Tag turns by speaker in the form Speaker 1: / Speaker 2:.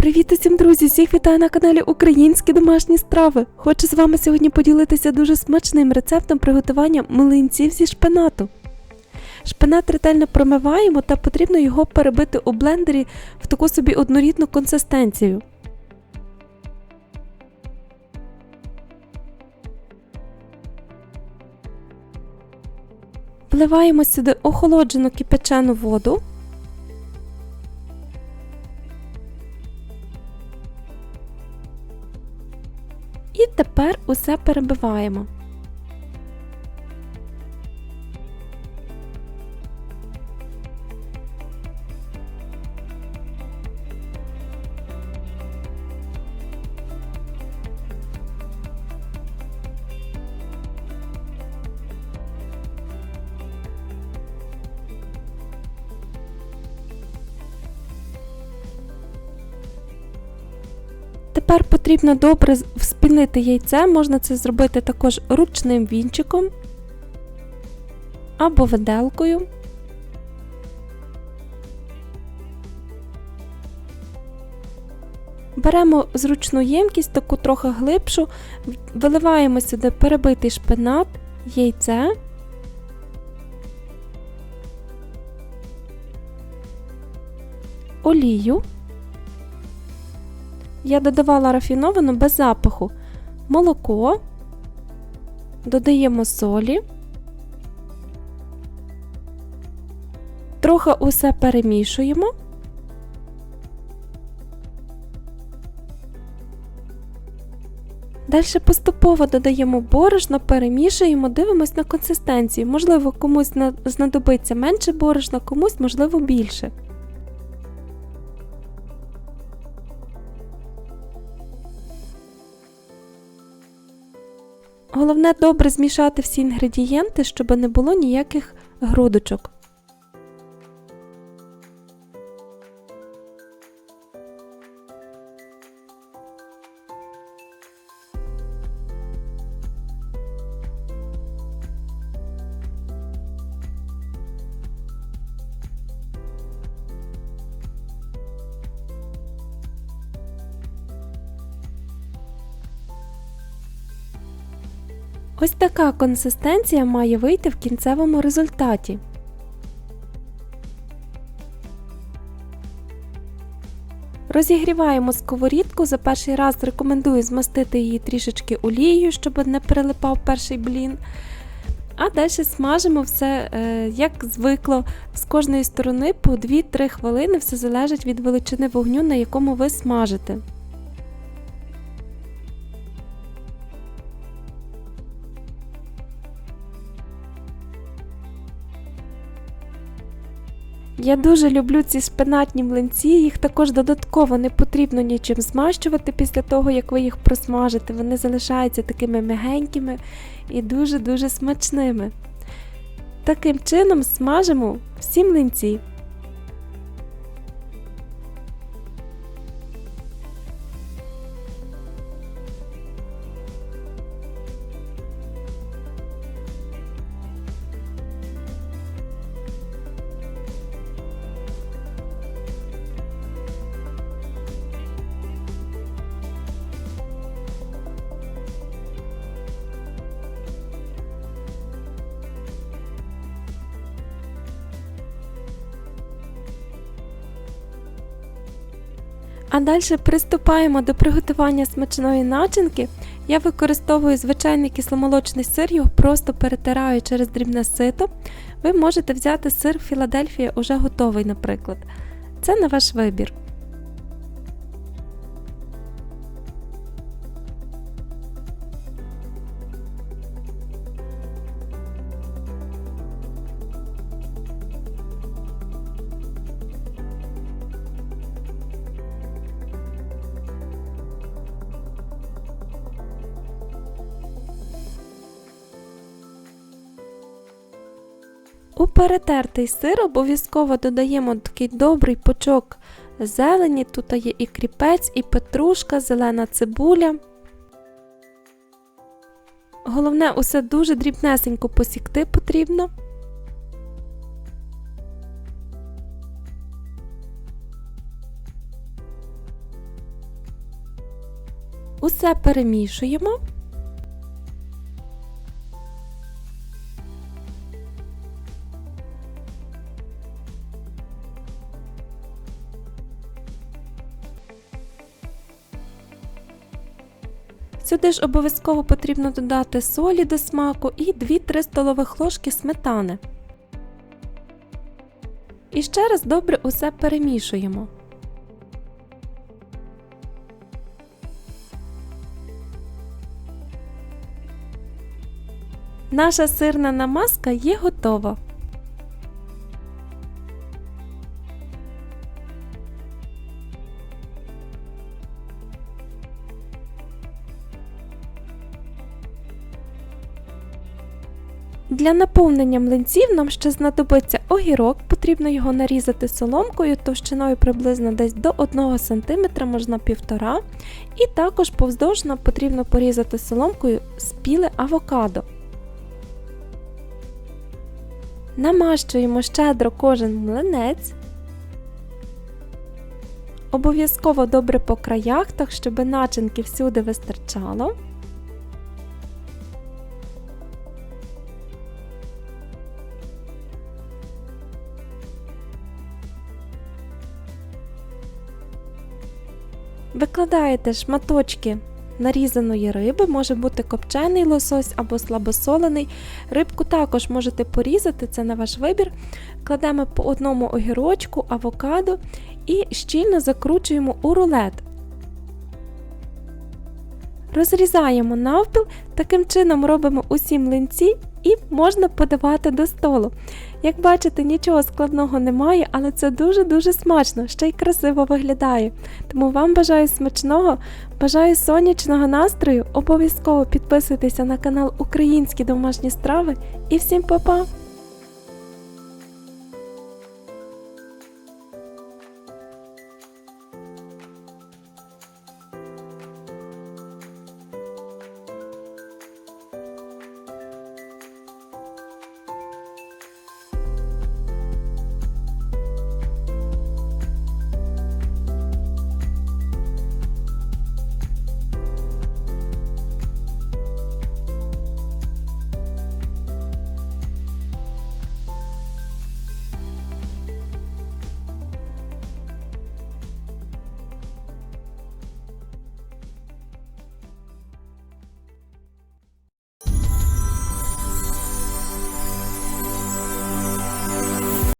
Speaker 1: Привіт усім, друзі! Всіх вітаю на каналі Українські домашні страви. Хочу з вами сьогодні поділитися дуже смачним рецептом приготування млинців зі шпинату. Шпинат ретельно промиваємо та потрібно його перебити у блендері в таку собі однорідну консистенцію. Вливаємо сюди охолоджену кипячену воду. Тепер усе перебиваємо. Тепер потрібно добре вспінити яйце, можна це зробити також ручним вінчиком або виделкою. Беремо зручну ємкість, таку трохи глибшу, виливаємо сюди перебитий шпинат, яйце. Олію. Я додавала рафіновану без запаху молоко, додаємо солі, трохи усе перемішуємо. Далі поступово додаємо борошно, перемішуємо, дивимось на консистенцію. Можливо, комусь знадобиться менше борошна, комусь, можливо, більше. Головне добре змішати всі інгредієнти, щоб не було ніяких грудочок. Ось така консистенція має вийти в кінцевому результаті. Розігріваємо сковорідку. За перший раз рекомендую змастити її трішечки олією, щоб не прилипав перший блін. А далі смажимо все, е, як звикло, з кожної сторони по 2-3 хвилини, все залежить від величини вогню, на якому ви смажите. Я дуже люблю ці шпинатні млинці, їх також додатково не потрібно нічим змащувати після того, як ви їх просмажите. Вони залишаються такими м'ягенькими і дуже-дуже смачними. Таким чином смажимо всі млинці. А далі приступаємо до приготування смачної начинки. Я використовую звичайний кисломолочний сир, його просто перетираю через дрібне сито. Ви можете взяти сир Філадельфія уже готовий, наприклад. Це на ваш вибір. У перетертий сир обов'язково додаємо такий добрий пучок зелені, тут є і кріпець, і петрушка, зелена цибуля. Головне, усе дуже дрібнесенько посікти потрібно. Усе перемішуємо. Сюди ж обов'язково потрібно додати солі до смаку і 2-3 столових ложки сметани. І ще раз добре усе перемішуємо. Наша сирна намазка є готова. Для наповнення млинців нам ще знадобиться огірок, потрібно його нарізати соломкою товщиною приблизно десь до 1 см, можна 1,5 І також повздовжно потрібно порізати соломкою спіле авокадо. Намащуємо щедро кожен млинець. Обов'язково добре по краях, так щоб начинки всюди вистачало. Викладаєте шматочки нарізаної риби, може бути копчений лосось або слабосолений. Рибку також можете порізати, це на ваш вибір. Кладемо по одному огірочку, авокадо і щільно закручуємо у рулет. Розрізаємо навпіл, таким чином робимо усі млинці і можна подавати до столу. Як бачите, нічого складного немає, але це дуже-дуже смачно, ще й красиво виглядає. Тому вам бажаю смачного, бажаю сонячного настрою. Обов'язково підписуйтеся на канал Українські домашні страви і всім па-па!